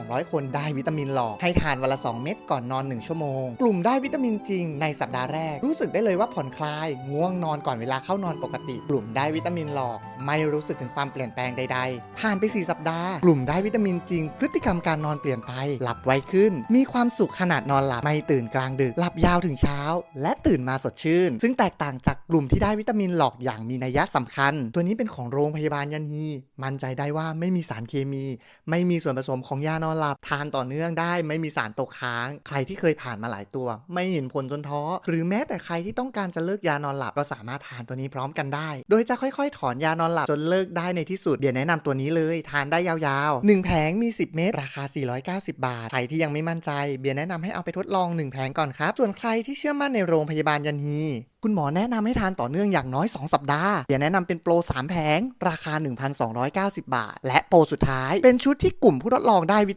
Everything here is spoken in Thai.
200 คนได้วิตามินหลอก ให้ทานวันละ 2 เม็ดก่อนนอน 1 ชั่วโมง กลุ่มได้วิตามินจริงในสัปดาห์แรก รู้สึกได้เลยว่าผ่อนคลาย ง่วงนอนก่อนเวลาเข้านอนปกติ กลุ่มได้วิตามินหลอก ไม่รู้สึกถึงความเปลี่ยนแปลงใด ๆ ผ่านไป 4 สัปดาห์ กลุ่มได้วิตามินจริง พฤติกรรมการนอนเปลี่ยนไป หลับไวขึ้น มีความสุขขนาดนอนหลับ ไม่ตื่นกลางดึก หลับยาวถึงเช้า และตื่นมาสดชื่น ซึ่งแตกต่างจากกลุ่มที่ได้วิตามินหลอกอย่างมีนัยสำคัญ ตัวนี้เป็นของโรงพยาบาลยันฮีมั่นใจได้ว่าไม่มีสารเคมี ไม่มีส่วนผสมของยานนอนหลับทานต่อเนื่องได้ไม่มีสารตกค้าง ใครที่เคยผ่านมาหลายตัว ไม่เห็นผลจนท้อ หรือแม้แต่ใครที่ต้องการจะเลิกยานอนหลับก็สามารถทานตัวนี้พร้อมกันได้ โดยจะค่อยๆ ถอนยานอนหลับจนเลิกได้ในที่สุดเดี๋ยวแนะนำตัวนี้เลย ทานได้ยาวๆ1แผงมี 10 เม็ดราคา 490 บาท ใครที่ยังไม่มั่นใจ เบียร์แนะนำให้เอาไปทดลอง 1 แผงก่อนครับ ส่วนใครที่เชื่อมั่นในโรงพยาบาลยันฮี คุณหมอแนะนำให้ทานต่อเนื่องอย่างน้อย 2 สัปดาห์ เดี๋ยวแนะนำเป็นโปร 3 แผง ราคา 1,290 บาท และโปรสุดท้ายเป็นชุดที่กลุ่มผู้ทดลองได้วิต